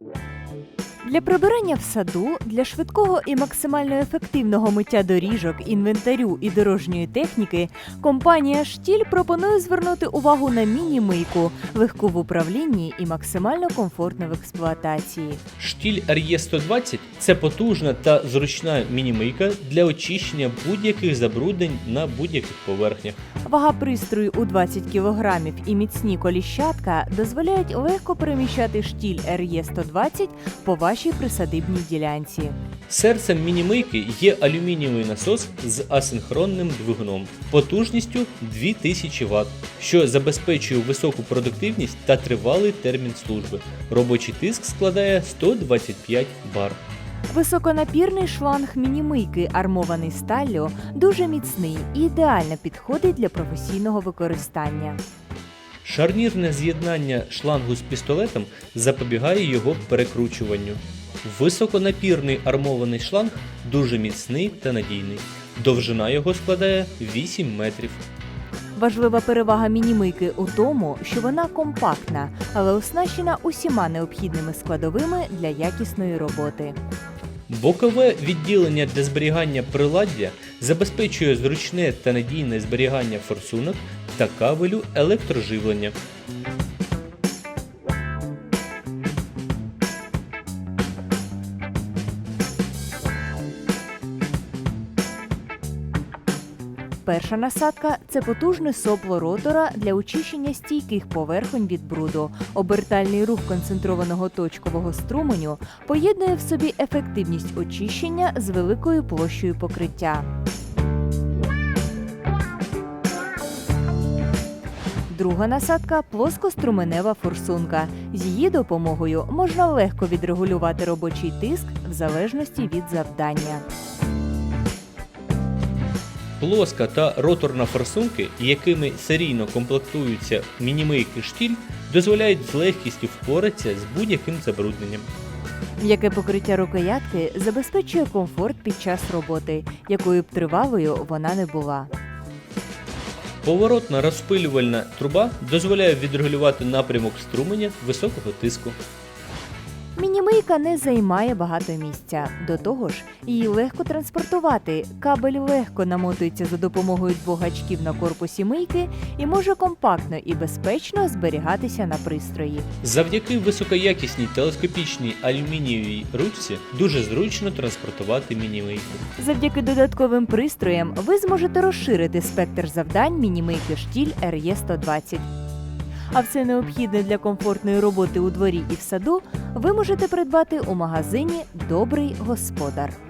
Música Для прибирання в саду, для швидкого і максимально ефективного миття доріжок, інвентарю і дорожньої техніки компанія Штіль пропонує звернути увагу на міні-мийку, легку в управлінні і максимально комфортну в експлуатації. Штіль RE120 – це потужна та зручна мінімийка для очищення будь-яких забруднень на будь-яких поверхнях. Вага пристрою у 20 кг і міцні коліщатка дозволяють легко переміщати штіль RE120 по вашій присадибній ділянці. Серцем мінімийки є алюмінієвий насос з асинхронним двигуном потужністю 2000 Вт, що забезпечує високу продуктивність та тривалий термін служби. Робочий тиск складає 125 бар. Високонапірний шланг мінімийки, армований сталлю, дуже міцний і ідеально підходить для професійного використання. Шарнірне з'єднання шлангу з пістолетом запобігає його перекручуванню. Високонапірний армований шланг дуже міцний та надійний. Довжина його складає 8 метрів. Важлива перевага мінімийки у тому, що вона компактна, але оснащена усіма необхідними складовими для якісної роботи. Бокове відділення для зберігання приладдя забезпечує зручне та надійне зберігання форсунок та кабелю електроживлення. Перша насадка це потужне сопло ротора для очищення стійких поверхонь від бруду. Обертальний рух концентрованого точкового струменю поєднує в собі ефективність очищення з великою площею покриття. Друга насадка плоскоструменева форсунка. З її допомогою можна легко відрегулювати робочий тиск в залежності від завдання. Плоска та роторна форсунки, якими серійно комплектуються мінімийки штіль, дозволяють з легкістю впоратися з будь-яким забрудненням. М'яке покриття рукоятки забезпечує комфорт під час роботи, якою б тривалою вона не була. Поворотна розпилювальна труба дозволяє відрегулювати напрямок струменя високого тиску. Мінімийка не займає багато місця. До того ж, її легко транспортувати. Кабель легко намотується за допомогою двох гачків на корпусі мийки і може компактно і безпечно зберігатися на пристрої. Завдяки високоякісній телескопічній алюмінієвій ручці дуже зручно транспортувати мінімийку. Завдяки додатковим пристроям ви зможете розширити спектр завдань мінімийки штіль RE120. А все необхідне для комфортної роботи у дворі і в саду ви можете придбати у магазині Добрий господар.